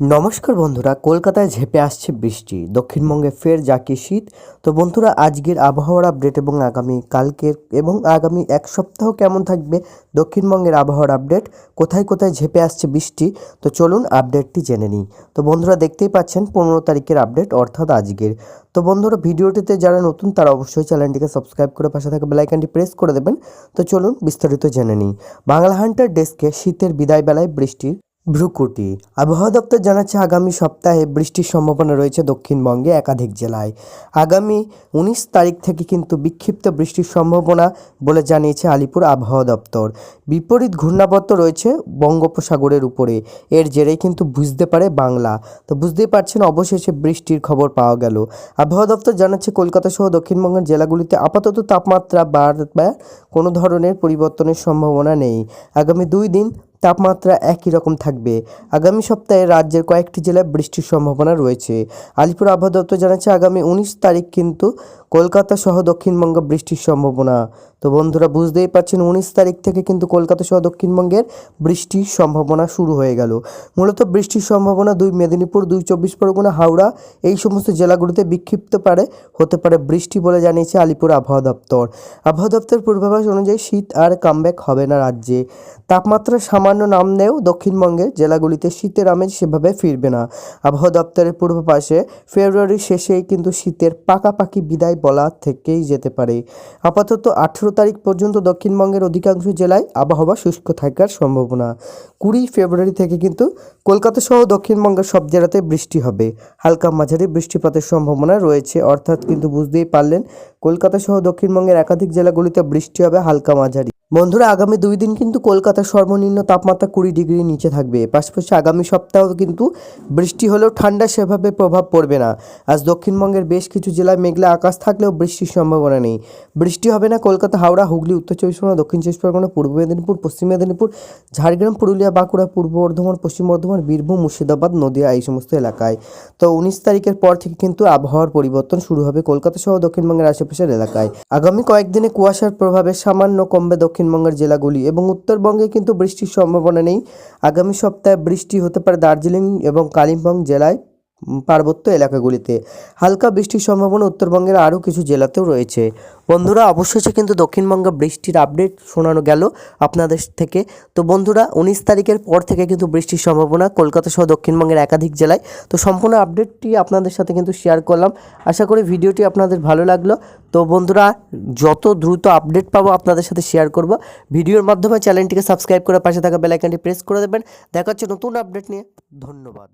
নমস্কার বন্ধুরা, কলকাতায় ঝেপে আসছে বৃষ্টি। দক্ষিণবঙ্গে ফের জাকি শীত। তো বন্ধুরা, আজকের আবহাওয়ার আপডেট এবং আগামী কালকের এবং আগামী এক সপ্তাহ কেমন থাকবে দক্ষিণবঙ্গের আবহাওয়ার আপডেট? কোথায় কোথায় ঝেপে আসছে বৃষ্টি? তো চলুন আপডেটটি জেনে নিই। তো বন্ধুরা, দেখতেই পাচ্ছেন পনেরো তারিখের আপডেট, অর্থাৎ আজকের। তো বন্ধুরা, ভিডিওটিতে যারা নতুন, তারা অবশ্যই চ্যানেলটিকে সাবস্ক্রাইব করে পাশে থাকা বেলাইকানটি প্রেস করে দেবেন। তো চলুন বিস্তারিত জেনে নিই। বাংলা হান্টার ডেস্কে শীতের বিদায় বেলায় বৃষ্টির ভ্রুকুটি। আবহাওয়া দপ্তর জানাচ্ছে, আগামী সপ্তাহে বৃষ্টির সম্ভাবনা রয়েছে দক্ষিণবঙ্গে একাধিক জেলায়। আগামী উনিশ তারিখ থেকে কিন্তু বিক্ষিপ্ত বৃষ্টির সম্ভাবনা বলে জানিয়েছে আলিপুর আবহাওয়া দপ্তর। বিপরীত ঘূর্ণাবর্ত রয়েছে বঙ্গোপসাগরের উপরে। এর জেরেই কিন্তু বুঝতে পারে বাংলা। তো বুঝতেই পারছেন, অবশেষে বৃষ্টির খবর পাওয়া গেল। আবহাওয়া দপ্তর জানাচ্ছে, কলকাতা সহ দক্ষিণবঙ্গের জেলাগুলিতে আপাতত তাপমাত্রা বাড়বে, কোনো ধরনের পরিবর্তনের সম্ভাবনা নেই। আগামী দুই দিন তাপমাত্রা একই রকম থাকবে। আগামী সপ্তাহে রাজ্যের কয়েকটি জেলায় বৃষ্টির সম্ভাবনা রয়েছে। আলিপুর আবহাওয়া দপ্তর জানাচ্ছে, আগামী উনিশ তারিখ কিন্তু কলকাতা সহ দক্ষিণবঙ্গ বৃষ্টির সম্ভাবনা। তো বন্ধুরা, বুঝতেই পারছেন, উনিশ তারিখ থেকে কিন্তু কলকাতা সহ দক্ষিণবঙ্গের বৃষ্টির সম্ভাবনা শুরু হয়ে গেল। মূলত বৃষ্টির সম্ভাবনা দুই মেদিনীপুর, দুই চব্বিশ পরগনা, হাওড়া এই সমস্ত জেলাগুলিতে বিক্ষিপ্ত পারে, হতে পারে বৃষ্টি বলে জানিয়েছে আলিপুর আবহাওয়া দপ্তর। আবহাওয়া দপ্তর পূর্বাভাস অনুযায়ী শীত আর কামব্যাক হবে না রাজ্যে। তাপমাত্রা সামান্য নামলেও দক্ষিণবঙ্গের জেলাগুলিতে শীতের আমেজ সেভাবে ফিরবে না। আবহাওয়া দপ্তরের পূর্বাভাসে ফেব্রুয়ারির শেষেই কিন্তু শীতের পাকাপাকি বিদায় বলা থেকেই যেতে পারে। আপাতত আঠেরো তারিখ পর্যন্ত দক্ষিণবঙ্গের অধিকাংশ জেলায় আবহাওয়া শুষ্ক থাকার সম্ভাবনা। কুড়ি ফেব্রুয়ারি থেকে কিন্তু কলকাতা সহ দক্ষিণবঙ্গের সব জেলাতে বৃষ্টি হবে। হালকা মাঝারি বৃষ্টিপাতের সম্ভাবনা রয়েছে। অর্থাৎ কিন্তু বুঝতেই পারলেন, কলকাতা সহ দক্ষিণবঙ্গের একাধিক জেলাগুলিতে বৃষ্টি হবে হালকা মাঝারি। বন্ধুরা, আগামী দুই দিন কিন্তু কলকাতার সর্বনিম্ন তাপমাত্রা কুড়ি ডিগ্রি নিচে থাকবে। পাশাপাশি আগামী সপ্তাহ কিন্তু বৃষ্টি হলেও ঠান্ডা সেভাবে প্রভাব পড়বে না। আজ দক্ষিণবঙ্গের বেশ কিছু জেলায় মেঘলা আকাশ থাকলেও বৃষ্টির সম্ভাবনা নেই। বৃষ্টি হবে না কলকাতা, হাওড়া, হুগলি, উত্তর চব্বিশ পরগনা, দক্ষিণ চব্বিশ পরগনা, পূর্ব মেদিনীপুর, পশ্চিম মেদিনীপুর, ঝাড়গ্রাম, পুরুলিয়া, বাঁকুড়া, পূর্ব বর্ধমান, পশ্চিম বর্ধমান, বীরভূম, মুর্শিদাবাদ, নদিয়া এই সমস্ত এলাকায়। তো উনিশ তারিখের পর থেকে কিন্তু আবহাওয়ার পরিবর্তন শুরু হবে কলকাতা সহ দক্ষিণবঙ্গের আশেপাশের এলাকায়। আগামী কয়েকদিনে কুয়াশার প্রভাবে সামান্য কমবে দক্ষিণবঙ্গের জেলাগুলি এবং উত্তরবঙ্গে কিন্তু বৃষ্টির সম্ভাবনা নেই। আগামী সপ্তাহে বৃষ্টি হতে পারে দার্জিলিং এবং কালিম্পং জেলায়। পার্বত্য এলাকাগুলিতে। হালকা বৃষ্টির সম্ভাবনা উত্তরবঙ্গের আরও কিছু জেলাতেও রয়েছে। বন্ধুরা, অবশেষে কিন্তু দক্ষিণবঙ্গে বৃষ্টির আপডেট শোনানো গেল আপনাদের থেকে। তো বন্ধুরা, উনিশ তারিখের পর থেকে কিন্তু বৃষ্টির সম্ভাবনা কলকাতা সহ দক্ষিণবঙ্গের একাধিক জেলায়। তো সম্পূর্ণ আপডেটটি আপনাদের সাথে কিন্তু শেয়ার করলাম। আশা করি ভিডিওটি আপনাদের ভালো লাগল। তো বন্ধুরা, যত দ্রুত আপডেট পাবো আপনাদের সাথে শেয়ার করব। ভিডিওর মাধ্যমে চ্যানেলটিকে সাবস্ক্রাইব করে পাশে থাকা বেলাইকানটি প্রেস করে দেবেন। দেখা হচ্ছে নতুন আপডেট নিয়ে। ধন্যবাদ।